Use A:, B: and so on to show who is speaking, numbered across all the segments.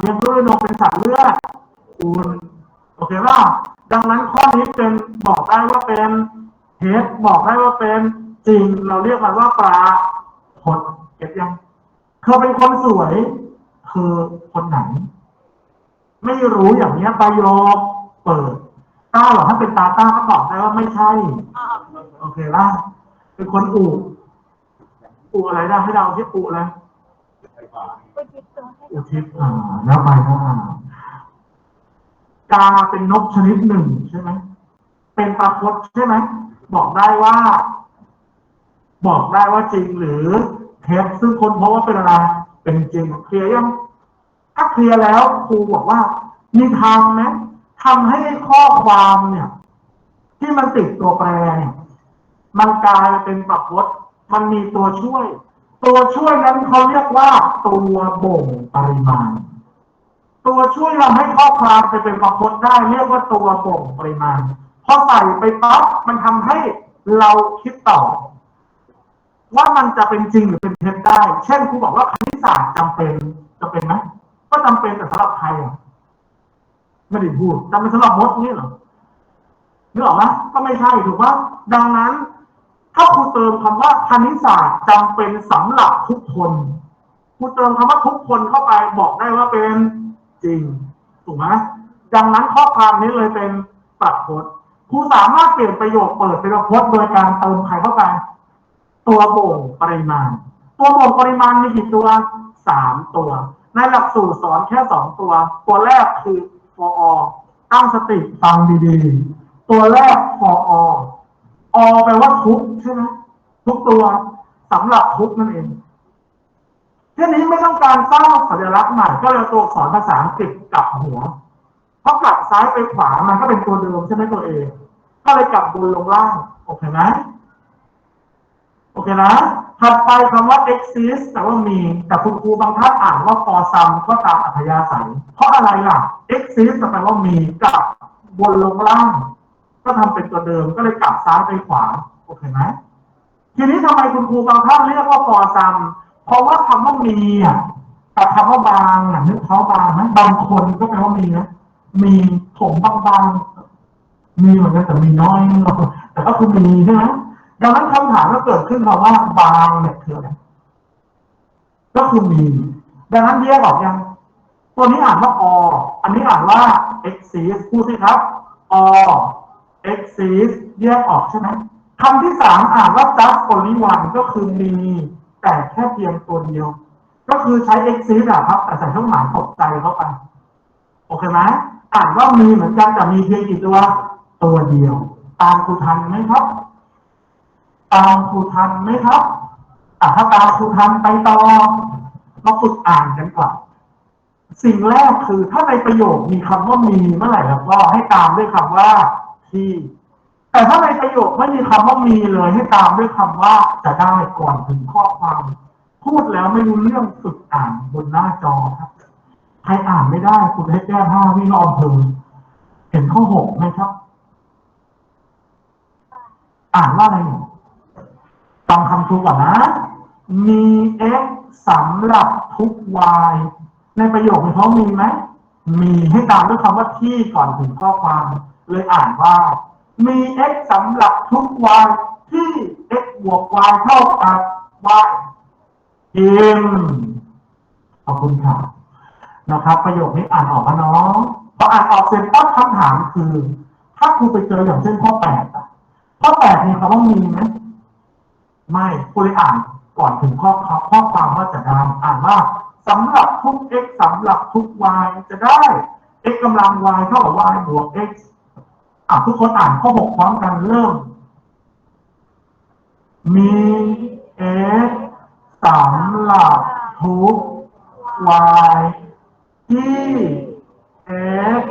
A: เลี้ยงด้วยนมเป็นสัตว์เลือดอุ่นโอเคป่ะดังนั้นข้อนี้เป็นบอกได้ว่าเป็นเฮดบอกได้ว่าเป็นจริงเราเรียกมันว่าปลาผดเก็บยังเธอเป็นคนสวยคือคนไหน ไม่รู้อย่างเนี้ยใบโยกเปิดต้าหรอถ้าเป็นตาต้าก็ตอบได้ว่าไม่ใช่ โอเคป่ะเป็นคนอู่อู่อะไรได้ให้เราที่อู่อะไร อุทิศอ่าแล้วไปก็อ่ากาเป็นนกชนิดหนึ่งใช่ไหมเป็นปลาพดใช่ไหมบอกได้ว่า บอกได้ว่าจริงหรือเท็จซึ่งคนพบว่าเป็นอะไรเป็นจริงเคลียร์ยังถ้าเคลียร์แล้วครูบอกว่า มีทางไหมทำให้ข้อความเนี่ย ที่มันติดตัวแปรเนี่ยมันกลายเป็นปรับพดมันมีตัวช่วย ตัวช่วยนั้นเขาเรียกว่าตัวบ่งปริมาณ ตัวช่วยทำให้ข้อความไปเป็นประพจน์ได้ เรียกว่าตัวบ่งปริมาณพอใส่ไปปั๊บมันทำให้เราคิดต่อ ว่ามันจะเป็นจริงหรือเป็นเท็จได้ เช่นครูบอกว่าคณิตศาสตร์จำเป็นจะเป็นไหมก็จำเป็นแต่สำหรับใครอะไม่ได้พูดจำเป็นสำหรับมดนี่เหรอนึกออกไหมก็ไม่ใช่ถูกปะดังนั้น ถ้าครูเติมคำว่าคณิตศาสตร์จำเป็นสำหรับทุกคนครูเติมคำว่าทุกคนเข้าไปบอกได้ว่าเป็นจริงถูกไหมดังนั้นข้อความนี้เลยเป็นปรับพจน์ครูสามารถเปลี่ยนประโยคเปิดเป็นประพจน์โดยการเติมใครเข้าไป ตัวบ่งปริมาณ ตัวบ่งปริมาณมีกี่ตัวสามตัว ในหลักสูตรสอนแค่สองตัว ตัวแรกคือ for all ตั้งสติฟังดีๆ ตัวแรก for all อแปลว่าทุกใช่ไหมทุกตัวสำหรับทุกนั่นเองทีนี้ไม่ต้องการสร้างสัญลักษณ์ใหม่ก็เลยเอาตัวสอักษรภาษาอังกฤษกลับหัวเพราะกลับซ้ายไปขวามันก็เป็นตัวเดิมใช่ไหมตัวเองก็เลยกลับบนลงล่างโอเคไหมโอเคนะถัดไปคำว่า exist แต่ว่ามี แต่คุณครูบางท่านอ่านว่า for some ก็ตามอัธยาศัย เพราะอะไรล่ะ exist แปลว่ามีกลับบนลงล่าง ก็ทำเป็นตัวเดิมก็เลยกลับซ้ายไปขวาโอเคไหมทีนี้ทำไมคุณครูบางท่านเรียกว่า for some เพราะว่าคำว่ามีอะกับคำว่าบางอะนึกเขาบางไหมบางคนก็แปลว่ามีนะมีผมบางๆมีเหมือนกันแต่มีน้อยแต่ก็คือมีใช่ไหมดังนั้นคำถามก็เกิดขึ้นคำว่าบางเนี่ยคืออะไรก็คือมี ดังนั้นแยกออกยังตัวนี้อ่านว่าออันนี้อ่านว่า exist พูดสิครับอ exist แยกออกใช่ไหมคำที่สามอ่านว่า just only one ก็คือมี แต่แค่เพียงตัวเดียว ก็คือใช้ exist อะครับ แต่ใส่เครื่องหมายตกใจเข้าไป โอเคไหมอ่านว่ามีเหมือนกันแต่มีเพียงกี่ตัว ตัวเดียว ตามครูทันไหมครับ ตามครูทันไหมครับอะถ้าตามครูทันไปต่อมาฝึกอ่านกันก่อนสิ่งแรกคือถ้าในประโยคมีคำว่ามีเมื่อไหร่แล้วก็ให้ตามด้วยคำว่า ที่ แต่ถ้าในประโยคไม่มีคำว่ามีเลยให้ตามด้วยคำว่าจะได้ก่อนถึงข้อความ พูดแล้วไม่รู้เรื่องฝึกอ่านบนหน้าจอครับใครอ่านไม่ได้คุณให้แก้ผ้าวิ่งรอบเพลิเห็นข้อหกไหมครับ อ่านว่าอะไรเนี่ยฟังคำครูก่อนนะ มี x สำหรับทุก y ในประโยคนี้เขามีไหม มีให้ตามด้วยคำว่าที่ก่อนถึงข้อความ เลยอ่านว่า มี x สำหรับทุก y ที่ x บวก y เท่ากับ y อิมขอบคุณค่ะนะครับ ประโยคนี้อ่านออกมาเนาะพออ่านออกเสร็จปั๊บคำถามคือ ถ้าครูไปเจออย่างเช่นข้อแปดอะข้อแปดมีคำว่ามีไหมไม่ครูเลยอ่านก่อนถึงข้อข้อความว่าจะได้อ่านว่า สำหรับทุก x สำหรับทุก y จะได้ x กำลัง y เท่ากับ y บวก x อะทุกคนอ่านข้อหกพร้อมกันเริ่ม มี x สำหรับทุก y ที่ x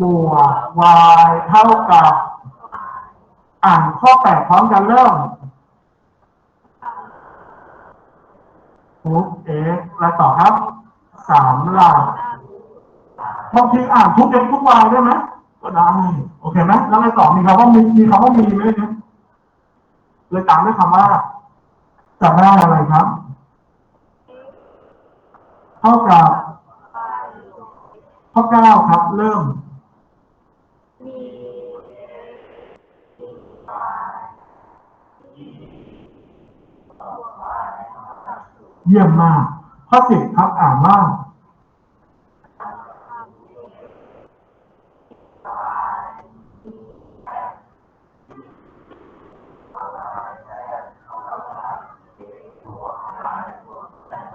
A: บวก y เท่ากับ อ่านข้อแปดพร้อมกันเริ่ม ทุก x แล้วต่อครับสำหรับบางทีอ่านทุก x ทุก y ได้ไหมก็ได้โอเคไหมแล้วในต่อมีคำว่ามีมีคำว่ามีไหมเนี่ยเลยตามด้วยคำว่าจะได้อะไรครับ เท่ากับข้อเก้าครับ เริ่ม เยี่ยมมาก ข้อสิบครับอ่านว่า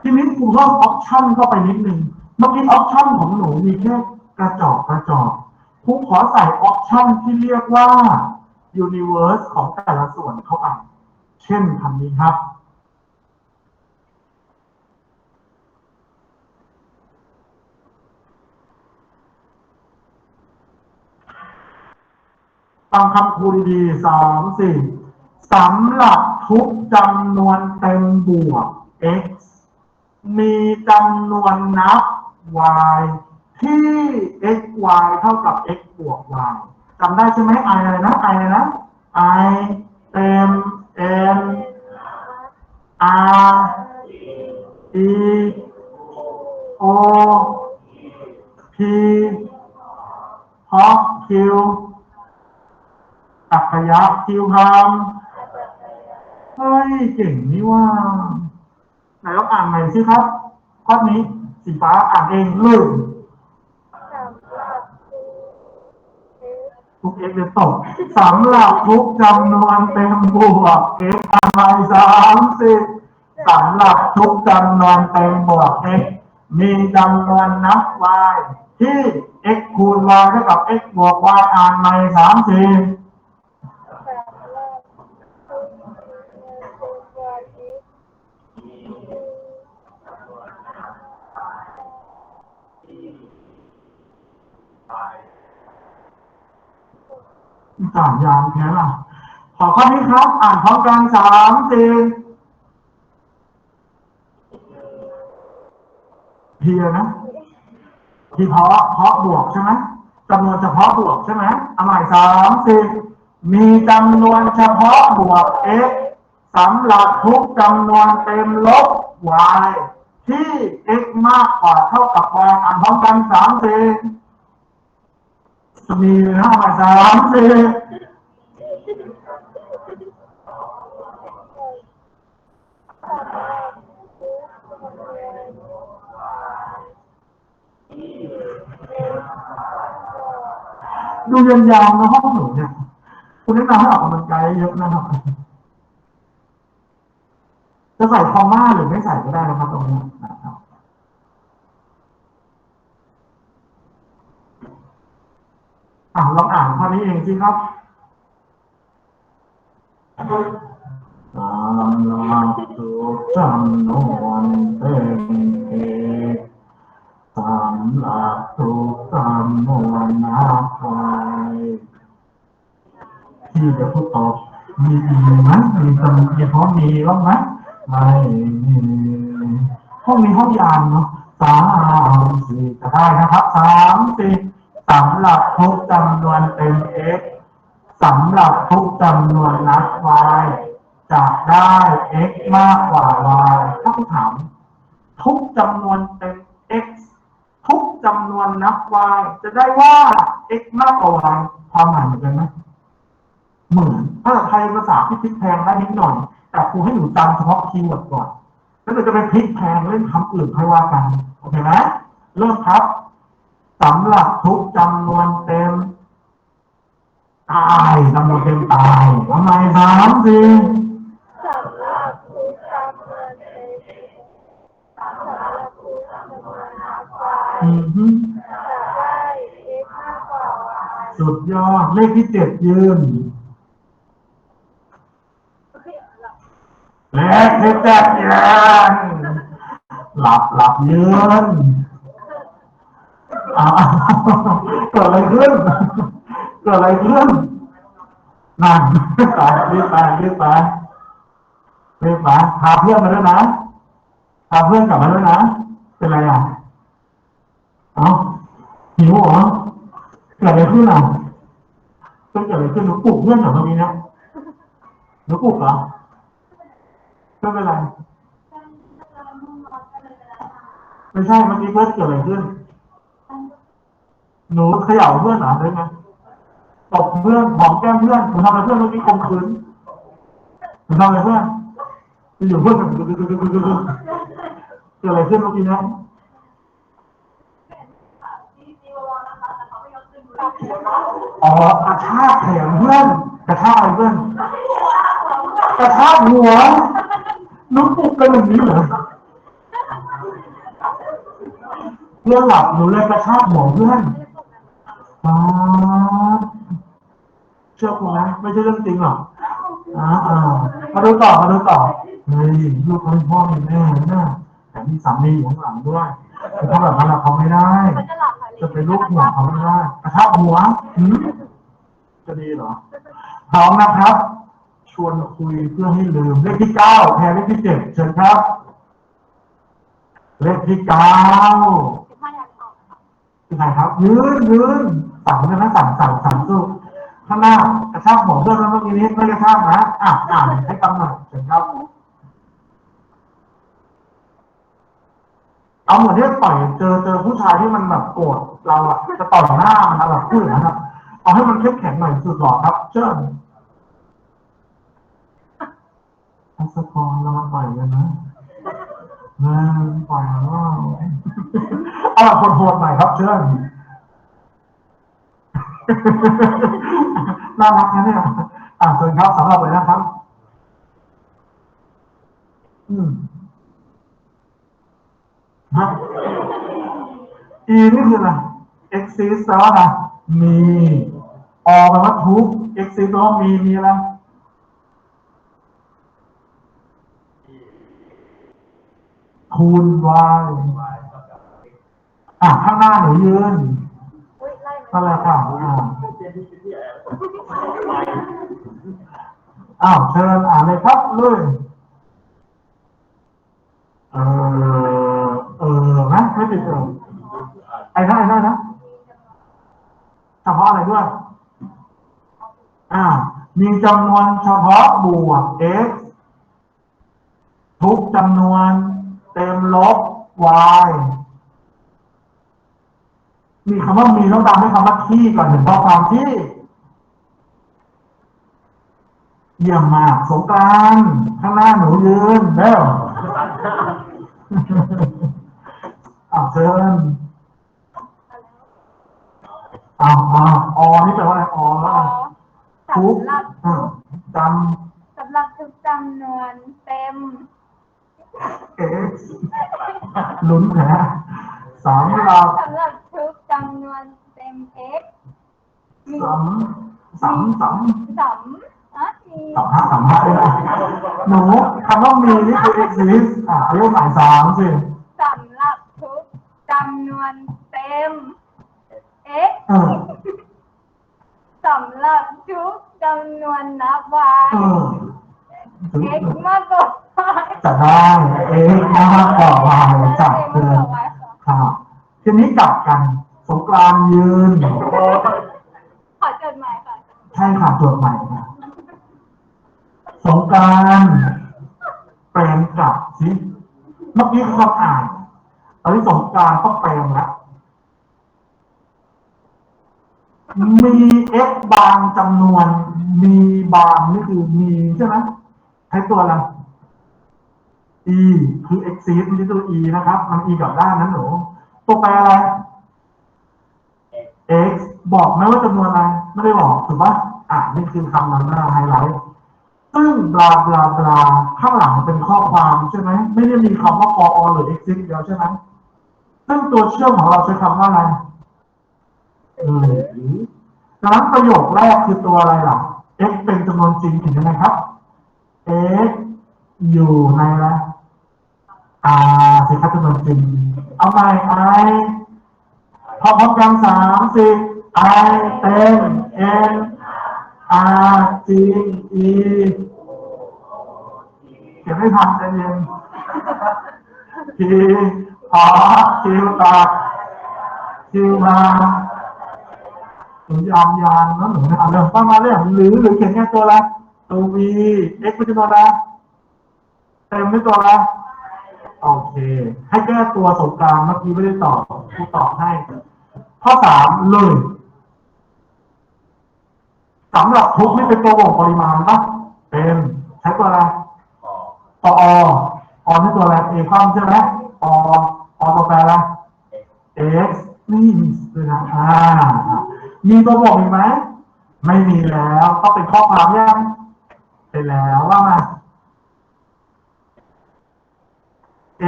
A: ทีนี้ครูเพิ่มออปชั่นเข้าไปนิดนึงเมื่อกี้ออปชั่นของหนูมีแค่กระจอกกระจอกครูขอใส่ออปชั่นที่เรียกว่า universe ของแต่ละส่วนเข้าไป เช่นคำนี้ครับ ฟังคำครูดีสามสี่สำหรับทุกจำนวนเต็มบวก x มีจำนวนนับ y ที่ x y เท่ากับ x บวก y จำได้ใช่ไหม i อะไรนะ i อะไรนะ i เต็ม n r e o p ฮอ q อักขยะคิวพามเฮ้ยเก่งนี่ว่าไหนลองอ่านใหม่สิครับข้อนี้สีฟ้าอ่านเองลย
B: สำหรับทุกเอส
A: ทุกเอ็กซ์ตกสำหรับทุกจำนวนเต็มบวกเอ็กซ์ไสามสิบสำหรับทุกจำนวนเต็มบวกเอ็กมีจำนวนนับ y ที่ x คูณ y เท่ากับ x บวก y อ่านใหม่สามสิบ
B: สำหรับทุกเงินตัวเอส
A: สามยามแค่ล่ะขอข้อนี้ครับ อ่านพร้อมกันสามสี่เพียนะทีเพาะเพาะบวกใช่ไหมจำนวนเฉพาะบวกใช่ไหมเอาใหม่สามสี่มีจำนวนเฉพาะบวก x สำหรับทุกจำนวนเต็มลบ y ที่ x มากกว่าเท่ากับ y อ่านพร้อมกันสามสี่ จะมีเลยาม่สามสี่
B: สำหรับทุกจำนวน
A: ดูยาวนะห้องหนูเนี่ยคุณแนะนำให้ออกกำลังกายเยอะนะครับจะใส่คอมมาหรือไม่ใส่ก็ได้นะครับตรงนี้นะครับ อะลองอ่านข้อนี้เองสิครับสำหรับทุกจำนวนเต็มเอกสำหรับทุกจำนวนนับไว้ที่จะพูดตอบมีมีไหมมีจำมีห้องมีบ้างไหมไม่มีห้องมีห้องยานเนาะสามสี่จะได้นะครับสามสี่ สำหรับทุกจำนวนเต็ม x สำหรับทุกจำนวนนับ y จะได้ x มากกว่า y ถ้าคุณถามทุกจำนวนเต็ม x ทุกจำนวนนับ y จะได้ว่า x มากกว่า y ความหมายเหมือนกันไหมเหมือนภาษาไทยภาษาที่พลิกแพงได้นิดหน่อย แต่ครูให้หนูจำเฉพาะคีย์เวิร์ดก่อน แล้วเราจะไปพลิกแพงเล่นคำอื่นค่อยว่ากัน โอเคไหมเริ่มครับ สำหรับทุกจำนวนเต็ม ตายจำนวนเต็มตายทำไมสามสี่
B: สำหรับทุกจำนวนเอสสำหรับทุกจำนวนนับวาย
A: อือฮึ
B: จะได้เอสมากกว่าวาย
A: สุดยอดเลขที่เจ็ดยืน เลขที่เจ็ดยืนหลับหลับยืนอ้าว เกิดอะไรขึ้นเกิดอะไรขึ้นนั่นตายรีบไปรีบไปรีบไปพาเพื่อนมาด้วยนะพาเพื่อนกลับมาด้วยนะเป็นไรอะเอ้าหิวเหรอเกิดอะไรขึ้นอะเป็นเกิดอะไรขึ้นหนูปลุกเพื่อนเหรอตรงนี้นะหนูปลุกเหรอไม่เป็นไรไม่ใช่เมื่อกี้เพื่อนเกิดอะไรขึ้น หนูเขย่าเพื่อนเหรอหรือไงตบเพื่อนหอมแก้มเพื่อนหนูทำอะไรเพื่อนเมื่อกี้คมคืนหนูทำอะไรเพื่อนอยู่เพื่อนเกิดอะไรขึ้นเมื่อกี้นะอ๋อกระชากแขนเพื่อนกระชากอะไรเพื่อนกระชากหัวนุ๊กปุกกันอย่างนี้เหรอเพื่อนหลับหนูเลยกระชากหัวเพื่อน ป๊าบเชื่อกูนะไม่ใช่เรื่องจริงหรอกอ่าอ่ามาดูต่อมาดูต่อเฮ้ยลูกเขาเป็นพ่อเป็นแม่นะแต่มีสามีอยู่ข้างหลังด้วยคือถ้าแบบนั้นอะเขาไม่ได้
B: มันจะหลับค่ะ
A: จะไปลูกหัวเขาไม่ได้กระทบหัวหืมจะดีเหรอพร้อมนะครับ ชวนคุยเพื่อให้ลืมเลขที่เก้าแทนเลขที่เจ็ดเชิญครับ เลขที่เก้า
B: สิบห้าอย่างออกค่ะ
A: คือใครครับยืนยืน สั่งเลยนะสั่งสั่งสั่งสู้ข้างหน้ากระชากหัวเพื่อนแล้วเมื่อกี้นี้ไม่กระชากนะอะอ่านให้กำหนดเชิญครับเอาเหมือนที่ต่อยเจอเจอผู้ชายที่มันแบบโกรธเราอะจะต่อยหน้ามันอะแบบพูดอย่งนั้นครับเอาให้มันเข้มแข็งหน่อยสุดหล่อครับ เชิญทัศกรเรามาต่อยกันนะเออปล่อยแล้วว่าเอาแบบโหดๆหน่อยครับเชิญ น่ารักนะเนี่ยอ่าเชิญครับสำหรับเลยนะครับ อืมฮะ e นี่คืออะไร exist แปลว่าอะไรมีอแปลว่าทุก exist แปลว่ามีมีอะไรคูณ y อะข้างหน้าหนูยืน
B: อุ้ยไล่มัน
A: นั่นแหละค่ะอ่าอ้าวเชิญอ่านเลยครับเลยเออเออนะไม่ติดเออไอ้นั่นไอ้นั่นนะเฉพาะอะไรด้วย อ่า มีจำนวนเฉพาะบวก x ทุกจำนวนเต็มลบ y มีคำว่ามีต้องตามด้วยคำว่าที่ก่อนถึงข้อความที่ เยี่ยมมากสงกรานต์ข้างหน้าหนูยืนเร็วอ้าวเชิญอ้าวอ้าวอนี่แปลว่าอะไรอแล้ว
B: อ๋อ
A: ทุก
B: สำหรับ
A: อ่าจ
B: สำหรับทุกจำนวนเต็มำ
A: x ลุ้นแผลสามเรา
B: สำหรับทุก จำนวนเต็ม x มี
A: สามสามสาม
B: สามอะมี
A: สามห้าสามห้าเลยนะหนูคำว่ามีนี่คือ exist อะอายุหมายสามสิ
B: สำหรับทุกจำนวนเต็ม x
A: เออ
B: สำหรับทุกจำนวนนับ y
A: เออถึง
B: x มากกว่า y
A: จะได้เอ๊ะมากกว่าวายจับ
B: x
A: เกิ
B: มาก
A: น
B: กว่า y ค่ะ
A: ครับทีนี้กลับกันสง กรานต์ยืน
B: ขอจดหมายค่ะ
A: ใช่ค่ะตรวจใหม่ค่ะสงกรานต์แปลงกลับสิเมื่อกี้เขาอ่านตอนนี้สงกรานต์ก็แปลงแล้วมี x บางจำนวน มีบางนี่คือมีใช่ไหมใช้ตัวอะไร e คือ exceed ไม่ใช่ตัว e นะครับ มัน e กลับด้านนั้นหนู ตัวแปรอะไร x บอกไหมว่าจำนวนอะไร ไม่ได้บอกถูกปะอะนี่คือคำนั้นนะไฮไลท์ซึ่งบลาบลาบลาข้างหลังเป็นข้อความใช่ไหมไม่ได้มีคำว่า for all หรือ exist เดียวใช่ไหมซึ่งตัวเชื่อมของเราใช้คำว่าอะไรเออดังนั้นประโยคแรกคือตัวอะไรล่ะ x เป็นจำนวนจริงเห็นไหมครับ x อยู่ในอะไรอ่าสิครับจำนวนจริง เอาใหม i พอพร้อมกันสามสิบ i เต็ม n r จริง e เขียนไม่ทันใจเย็น p ขอคิวตัดคิวมาหนูยามยานแล้วหนูเนี่ยเอาเรื่องป้ามาเรื่องหรือหรือเขียนแค่ตัวละตัว v x เป็นตัวละเต็มไม่ตัวละ โอเค ให้แก้ตัวสงกรารเมื่อกี้ไม่ได้ตอบครูตอบให้ ข้อสามเลยสำหรับทุกนี่เป็นตัวบ่งปริมาณปะเป็นใช้ตัวอะไร
C: ออก
A: ปออนี่ตัวอะไรเอคอมใช่ไหมออตัวแปรอะไร x นี่มีเลยนะอ่ามีตัวบ่งอีกไหมไม่มีแล้ว ก็เป็นข้อความยังเป็นแล้วว่ามา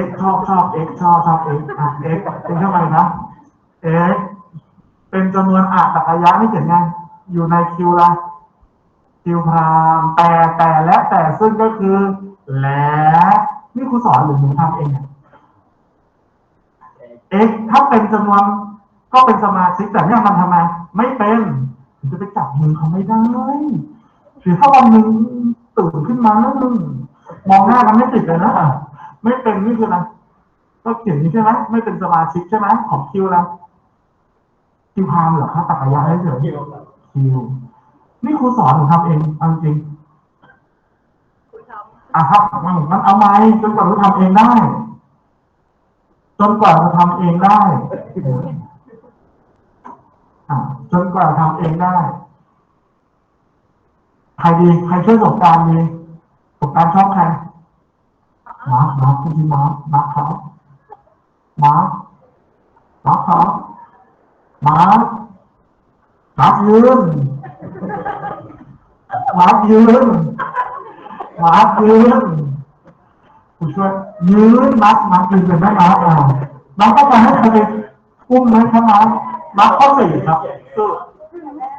A: x ชอบชอบ x ชอบชอบ x อะ x เป็นเท่าไหร่นะ x เป็นจำนวนอาตรกยะไม่เขียนไงอยู่ในคิวละคิวพรามแต่แต่และแต่ซึ่งก็คือ และนี่ครูสอนหรือหนูทำเองเนี่ย x ถ้าเป็นจำนวนก็เป็นสมาชิกแต่เนี่ยมันทำไมไม่เป็นถึงจะไปจับมือเขาไม่ได้หรือถ้าวันหนึ่งตื่นขึ้นมาแล้วมึงมองหน้ากันไม่ติดเลยนะ ไม่เป็นนี่คืออะไรก็เขียนนี้ใช่ไหมไม่เป็นสมาชิกใช่ไหมของคิวแล้วคิวพามเหรอคะตักรยานให้เฉย
C: คิว
A: คิวนี่ครูสอนหนูทำเองเอาจริง
B: คุณทำ
A: อะครับมันมันเอาไหมจนกว่าเราทำเองได้ จนกว่าเราทำเองได้อะจนกว่าทำเองได้ ใครดีใครช่วยสงกรารดีสงกรารชอบใคร มาร์คมาร์คจริงๆมาร์คมาร์คเขามาร์คมาร์คเขามาร์คมาร์คยืนมาร์คยืนมาร์คยืนผู้ช่วยยืนมาร์คมาร์คยืนเป็นไหมมาร์คอ่าน้องต้องกาให้ใครอุ้มไหมครับมาร์คมาร์คข้อสี่ครับสู้มา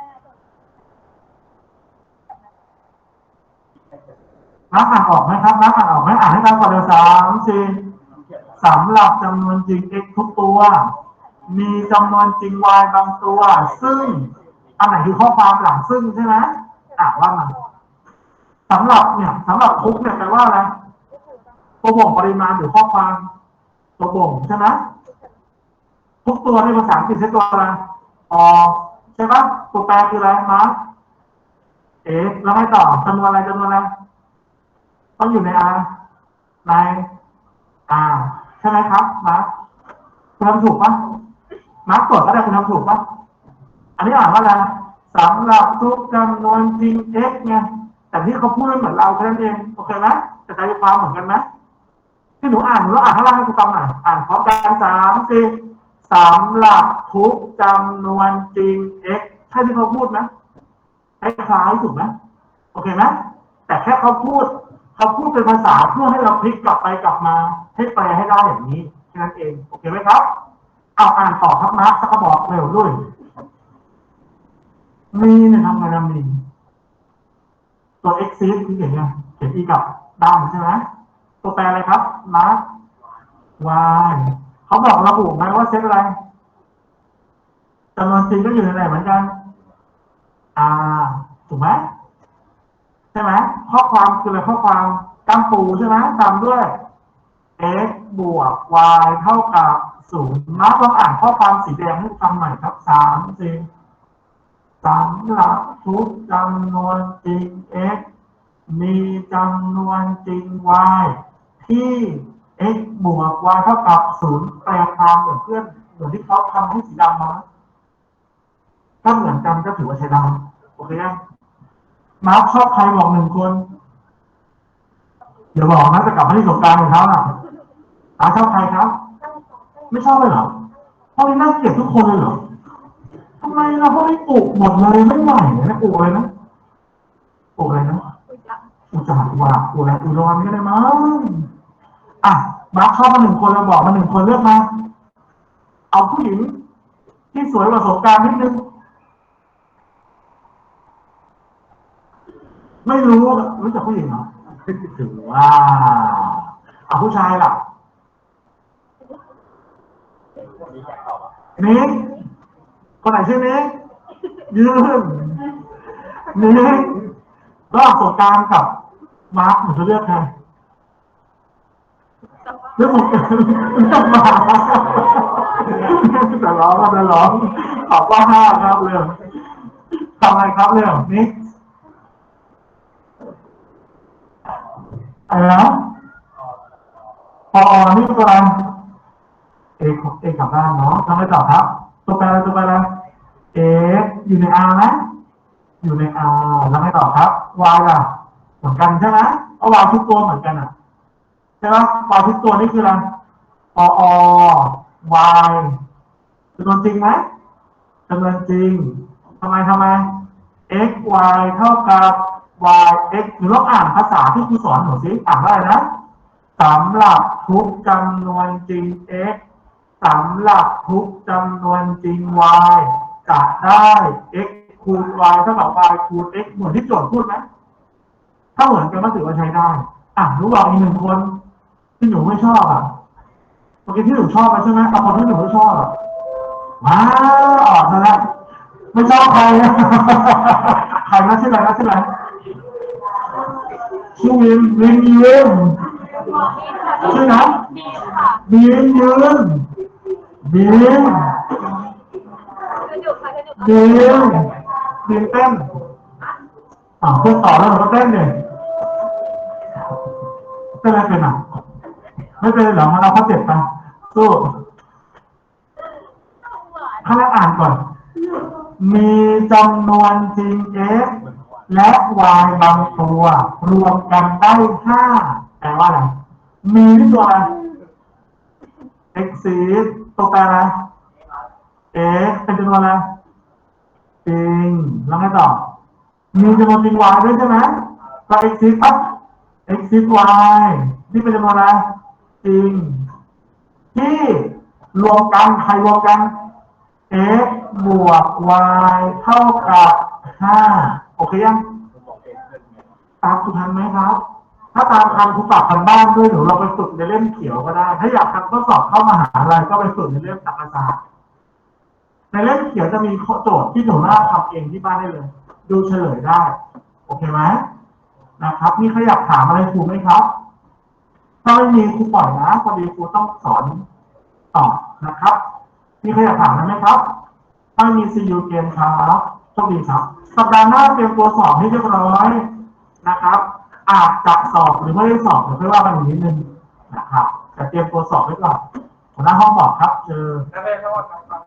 A: ร์คอ่านออกไหมครับร์คอ่านออกไหมอ่านให้ตามก่อนเดียวสามสี่สำหรับจำนวนจริง x ทุกตัว มีจำนวนจริง y บางตัว ซึ่งอันไหนคือข้อความหลังซึ่งใช่ไหมอ่านว่ามันสำหรับเนี่ยสำหรับทุกเนี่ยแปลว่าอะไรตัวบ่งปริมาณหรือข้อความ ตัวบ่งใช่ไหมทุกตัวในภาษาอังกฤษใช้ตัวอะไรอใช่ปะตัวแปรคืออะไรมาเอ๊ะแล้วให้ต่อจำนวนอะไรจำนวนอะไร ต้องอยู่ในอาในอาใช่ไหมครับมาคุณทำถูกปะมาตรวจก็ได้คุณทำถูกปะอันนี้อ่านว่าอะไรสำหรับทุกจำนวนจริง x ไงแต่ที่เขาพูดเหมือนเราแค่นั้นเองโอเคไหมแต่ใจความเหมือนกันไหมที่หนูอ่านหนูอ่านข้างล่างให้ครูฟังหน่อยอ่านพร้อมกันสามสี่สำหรับทุกจำนวนจริง x ใช่ที่เขาพูดไหมคล้ายๆถูกไหมโอเคไหมแต่แค่เขาพูด เขาพูดเป็นภาษาเพื่อให้เราพลิกกลับไปกลับมา ให้แปลให้ได้อย่างนี้แค่นั้นเองโอเคไหมครับ เอาอ่านต่อครับมาร์คสักกระบอกเร็วด้วย มีเนี่ยทำไงนะมีตัว exit คือเขียนไงเขียน e กับด้านใช่ไหมตัวแปรอะไรครับ mark y เขาบอกระบุไหมว่าเซตอะไรจำนวนจริงก็อยู่ในไหนเหมือนกัน r ถูกไหม ใช่ไหมข้อความคืออะไรข้อความกำปูใช่ไหมตามด้วย x บวก y เท่ากับศูนย์มาลองอ่านข้อความสีแดงให้ฟังหน่อยครับสามสี่สำหรับทุกจำนวนจริง x มีจำนวนจริง y ที่ x บวก y เท่ากับศูนย์แปลความเหมือนเพื่อนเหมือนที่เขาทำให้สีดำมาถ้าเหมือนกันก็ถือว่าใช้ได้โอเคยัง มาร์คชอบใครบอกหนึ่งคน เดี๋ยวบอกนะจะกลับมาที่สงกรารของเขาน่ะอาชอบใครครับ ไม่ชอบเลยเหรอพวกนี้น่าเกลียดทุกคนเลยเหรอทำไมเราพวกนี้ปลูกหมดเลยไม่ไหวนะปลูกอะไรนะปลูกอะไรนะอุจจาระว่าปลูกอะไรอุดรก็ได้มั้งอะมาเข้ามาหนึ่งคนเราบอกมาหนึ่งคนเลือกมา เอาผู้หญิงที่สวยกว่าสงกรารนิดนึง ไม่รู้รู้จักผู้หญิงเหรอถือว่าเอาผู้ชายล่ะ
C: มีแขกตอบอะ
A: นิ้งคนไหนชื่อนิ้งยืนนิ้งระหว่างสงการกับมาร์คหนูจะเลือกใครเลือกผมเลือกมาแต่ร้องก็จะร้องขอบว่าห้าครับเรื่องทำไรครับเรื่องนิ้ง อะไรนะพอนี่ตัวอะไรเอกเอกกลับบ้านเนาะทำไรต่อครับตัวแปรอะไรตัวแปรอะไร x อยู่ใน r ไหมอยู่ใน r แล้วไงต่อครับ y ล่ะเหมือนกันใช่ไหมเอา y ทุกตัวเหมือนกันอะใช่ไหม y ทุกตัวนี่คืออะไรออ y จำนวนจริงไหมจำนวนจริงทำไมทำไม x y เท่ากับ y x หรือลองอ่านภาษาที่ครูสอนหนูสิอ่านว่าอะไรนะสำหรับทุกจำนวนจริง x สำหรับทุกจำนวนจริง y จะได้ x คูณ y เท่ากับ y คูณ x เหมือนที่โจทย์พูดไหมถ้าเหมือนกันก็ถือว่าใช้ได้อะรู้บอกอีกหนึ่งคนที่หนูไม่ชอบอะเมื่อกี้ที่หนูชอบไปใช่ไหมเอาคนที่หนูไม่ชอบอะมาออกซะแล้วไม่ชอบใครนะใครนะชื่ออะไรนะชื่ออะไร ชื่อวินวินยืนชื่อนะ
B: ดีค่ะ
A: บินยืนบิน
B: จะอยู่ค่ะจะอยู่
A: บินบินเต้นอ่าวเพื่อนต่อแล้วหนูก็เต้นเนี่ยเต้นอะไรเป็นอะไม่เป็นเหรอมาเราเขาเจ็บไปสู้ข้างล่าอ่านก่อน มีจำนวนจริง x และ y บางตัว รวมกันได้ห้าแปลว่าอะไร มีที่ตัวอะไร exceed ตัวแปรอะไร x เป็นจำนวนอะไรจริงแล้วไงต่อ มีจำนวนจริง y ด้วยใช่ไหมก็ exceed ปั๊บ exceed y นี่เป็นจำนวนอะไรจริง ที่รวมกันใครรวมกัน x บวก y เท่ากับ ห้าโอเคยังตามคุณทันไหมครับ ถ้าตามทันคุณฝากทำบ้านด้วยหนูเราไปฝึกในเล่มเขียวก็ได้ ถ้าอยากทำข้อสอบเข้ามหาลัยก็ไปฝึกในเล่มธรรมศาสตร์ในเล่มเขียวจะมีข้อโจทย์ที่หนูน่าทำเองที่บ้านได้เลย ดูเฉลยได้ โอเคไหมนะครับมีใครอยากถามอะไรครูไหมครับถ้าไม่มีครูปล่อยนะพอดีครูต้องสอนต่อนะครับ มีใครอยากถามไหมครับถ้ามีซีอูเกมครับโชคดีครับ สัปดาห์หน้าเตรียมตัวสอบให้เรียบร้อยนะครับ อาจจะสอบหรือไม่ได้สอบเดี๋ยวค่อยว่ากันอีกนิดนึงนะครับแต่เตรียมตัวสอบไว้ก่อนหัวหน้าห้องบอกครับเจอ
C: นักเรียนทั้งหมความเคา